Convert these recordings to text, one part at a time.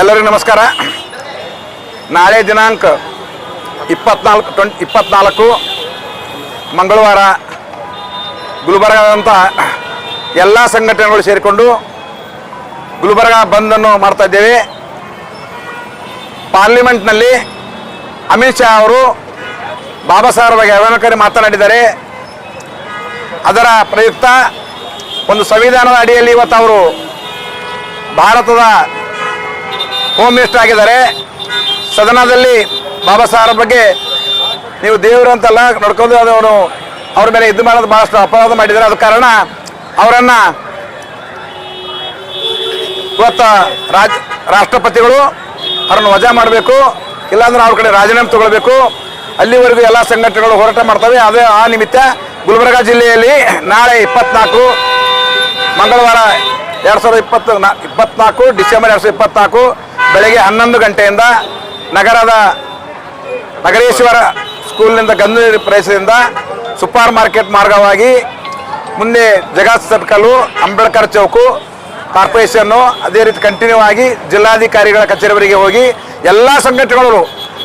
ಎಲ್ಲರಿಗೂ ನಮಸ್ಕಾರ. ನಾಳೆ ದಿನಾಂಕ ಇಪ್ಪತ್ನಾಲ್ಕು ಟ್ವೆಂಟ್, ಇಪ್ಪತ್ನಾಲ್ಕು ಮಂಗಳವಾರ ಗುಲ್ಬರ್ಗಾದಂಥ ಎಲ್ಲ ಸಂಘಟನೆಗಳು ಸೇರಿಕೊಂಡು ಗುಲ್ಬರ್ಗ ಬಂದನ್ನು ಮಾಡ್ತಾ ಇದ್ದೇವೆ. ಪಾರ್ಲಿಮೆಂಟ್ನಲ್ಲಿ ಅಮಿತ್ ಶಾ ಅವರು ಬಾಬಾ ಸಾಹೇಬ್ ಬಗ್ಗೆ ಅವನಕರಿ ಮಾತನಾಡಿದ್ದಾರೆ. ಅದರ ಪ್ರಯುಕ್ತ ಒಂದು ಸಂವಿಧಾನದ ಅಡಿಯಲ್ಲಿ ಇವತ್ತು ಅವರು ಭಾರತದ ಹೋಮ್ ಮಿನಿಸ್ಟರ್ ಆಗಿದ್ದಾರೆ. ಸದನದಲ್ಲಿ ಬಾಬಾ ಸಾಹೇಬ್ ಬಗ್ಗೆ ನೀವು ದೇವರು ಅಂತೆಲ್ಲ, ನೋಡ್ಕೊಂಡು ಅವರು ಅವ್ರ ಮೇಲೆ ಇದು ಮಾಡೋದು ಭಾಳಷ್ಟು ಅಪರಾಧ ಮಾಡಿದ್ದಾರೆ. ಅದ ಕಾರಣ ಅವರನ್ನು ಇವತ್ತು ರಾಜ್, ರಾಷ್ಟ್ರಪತಿಗಳು ಅವ್ರನ್ನ ವಜಾ ಮಾಡಬೇಕು. ಇಲ್ಲಾಂದ್ರೆ ಅವ್ರ ಕಡೆ ರಾಜೀನಾಮೆ ತಗೊಳ್ಬೇಕು. ಅಲ್ಲಿವರೆಗೂ ಎಲ್ಲ ಸಂಘಟನೆಗಳು ಹೋರಾಟ ಮಾಡ್ತವೆ. ಅದೇ ಆ ನಿಮಿತ್ತ ಗುಲ್ಬರ್ಗಾ ಜಿಲ್ಲೆಯಲ್ಲಿ ನಾಳೆ ಇಪ್ಪತ್ನಾಲ್ಕು, ಮಂಗಳವಾರ ಎರಡು ಸಾವಿರದ ಇಪ್ಪತ್ತು ಇಪ್ಪತ್ನಾಲ್ಕು, ಡಿಸೆಂಬರ್ ಎರಡು ಸಾವಿರದ ಇಪ್ಪತ್ನಾಲ್ಕು ಬೆಳಗ್ಗೆ ಹನ್ನೊಂದು ಗಂಟೆಯಿಂದ ನಗರದ ನಗರೇಶ್ವರ ಸ್ಕೂಲ್ನಿಂದ ಗಂಧಿ ಪ್ರದೇಶದಿಂದ ಸೂಪರ್ ಮಾರ್ಕೆಟ್ ಮಾರ್ಗವಾಗಿ ಮುಂದೆ ಜಗತ್ ಸರ್ಕಲು, ಅಂಬೇಡ್ಕರ್ ಚೌಕು, ಕಾರ್ಪೊರೇಷನ್ನು ಅದೇ ರೀತಿ ಕಂಟಿನ್ಯೂ ಆಗಿ ಜಿಲ್ಲಾಧಿಕಾರಿಗಳ ಕಚೇರಿವರೆಗೆ ಹೋಗಿ ಎಲ್ಲ ಸಂಘಟನೆಗಳು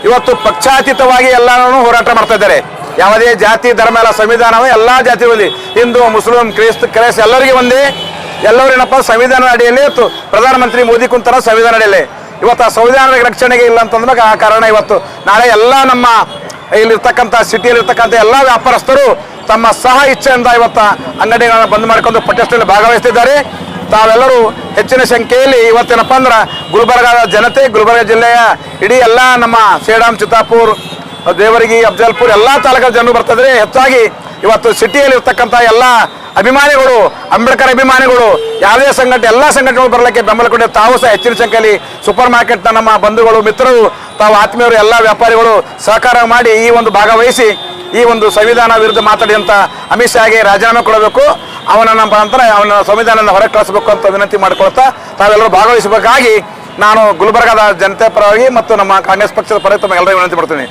ಇವತ್ತು ಪಕ್ಷಾತೀತವಾಗಿ ಎಲ್ಲರೂ ಹೋರಾಟ ಮಾಡ್ತಾ ಇದ್ದಾರೆ. ಯಾವುದೇ ಜಾತಿ, ಧರ್ಮ ಎಲ್ಲ ಸಂವಿಧಾನವೇ ಎಲ್ಲ ಜಾತಿಗಳಲ್ಲಿ, ಹಿಂದೂ, ಮುಸ್ಲಿಂ, ಕ್ರೈಸ್ತ ಕ್ರೈಸ್ತ ಎಲ್ಲರಿಗೆ ಒಂದೇ. ಎಲ್ಲರೂ ಏನಪ್ಪ ಸಂವಿಧಾನ ಅಡಿಯಲ್ಲಿ ಪ್ರಧಾನಮಂತ್ರಿ ಮೋದಿ ಕುಂತರ ಸಂವಿಧಾನ ಅಡಿಯಲ್ಲಿ. ಇವತ್ತು ಆ ಸಂವಿಧಾನದ ರಕ್ಷಣೆಗೆ ಇಲ್ಲ ಅಂತಂದಾಗ ಆ ಕಾರಣ ಇವತ್ತು. ನಾಳೆ ಎಲ್ಲ ನಮ್ಮ ಇಲ್ಲಿರ್ತಕ್ಕಂಥ ಸಿಟಿಯಲ್ಲಿರ್ತಕ್ಕಂಥ ಎಲ್ಲ ವ್ಯಾಪಾರಸ್ಥರು ತಮ್ಮ ಸಹ ಇಚ್ಛೆಯಿಂದ ಇವತ್ತು ಅಂಗಡಿಗಳನ್ನು ಬಂದ್ ಮಾಡಿಕೊಂಡು ಪ್ರೊಟೆಸ್ಟ್ನಲ್ಲಿ ಭಾಗವಹಿಸ್ತಿದ್ದಾರೆ. ತಾವೆಲ್ಲರೂ ಹೆಚ್ಚಿನ ಸಂಖ್ಯೆಯಲ್ಲಿ ಇವತ್ತೇನಪ್ಪ ಅಂದ್ರೆ ಗುಲ್ಬರ್ಗಾದ ಜನತೆ, ಗುಲ್ಬರ್ಗ ಜಿಲ್ಲೆಯ ಇಡೀ ಎಲ್ಲ ನಮ್ಮ ಸೇಡಾಮ್, ಚಿತ್ತಾಪುರ್, ದೇವರಿಗೆ, ಅಫ್ಜಲ್ಪುರ್ ಎಲ್ಲ ತಾಲೂಕಾ ಜನರು ಬರ್ತಿದ್ರೆ ಹೆಚ್ಚಾಗಿ ಇವತ್ತು ಸಿಟಿಯಲ್ಲಿ ಇರ್ತಕ್ಕಂಥ ಎಲ್ಲ ಅಭಿಮಾನಿಗಳು, ಅಂಬೇಡ್ಕರ್ ಅಭಿಮಾನಿಗಳು, ಯಾವುದೇ ಸಂಘಟನೆ, ಎಲ್ಲ ಸಂಘಟನೆಗಳು ಬರಲಿಕ್ಕೆ ಬೆಂಬಲ ಕೊಟ್ಟು ತಾವು ಸಹ ಹೆಚ್ಚಿನ ಸಂಖ್ಯೆಯಲ್ಲಿ ಸೂಪರ್ ಮಾರ್ಕೆಟ್ನ ನಮ್ಮ ಬಂಧುಗಳು, ಮಿತ್ರರು, ತಾವು ಆತ್ಮೀಯರು, ಎಲ್ಲ ವ್ಯಾಪಾರಿಗಳು ಸಹಕಾರ ಮಾಡಿ ಈ ಒಂದು ಭಾಗವಹಿಸಿ, ಈ ಒಂದು ಸಂವಿಧಾನ ವಿರುದ್ಧ ಮಾತಾಡಿದಂಥ ಅಮಿತ್ ಶಾಗೆ ರಾಜೀನಾಮೆ ಕೊಡಬೇಕು. ಅವನ ನಂತರ ಅವನ ಸಂವಿಧಾನದಿಂದ ಹೊರಗೆ ಕಳಿಸಬೇಕು ಅಂತ ವಿನಂತಿ ಮಾಡಿಕೊಳ್ತಾ ತಾವೆಲ್ಲರೂ ಭಾಗವಹಿಸಬೇಕಾಗಿ ನಾನು ಗುಲ್ಬರ್ಗಾದ ಜನತೆ ಪರವಾಗಿ ಮತ್ತು ನಮ್ಮ ಕಾಂಗ್ರೆಸ್ ಪಕ್ಷದ ಪರವಾಗಿ ತಮ್ಮ ಎಲ್ಲರಿಗೂ ವಿನಂತಿ ಮಾಡ್ತೀನಿ.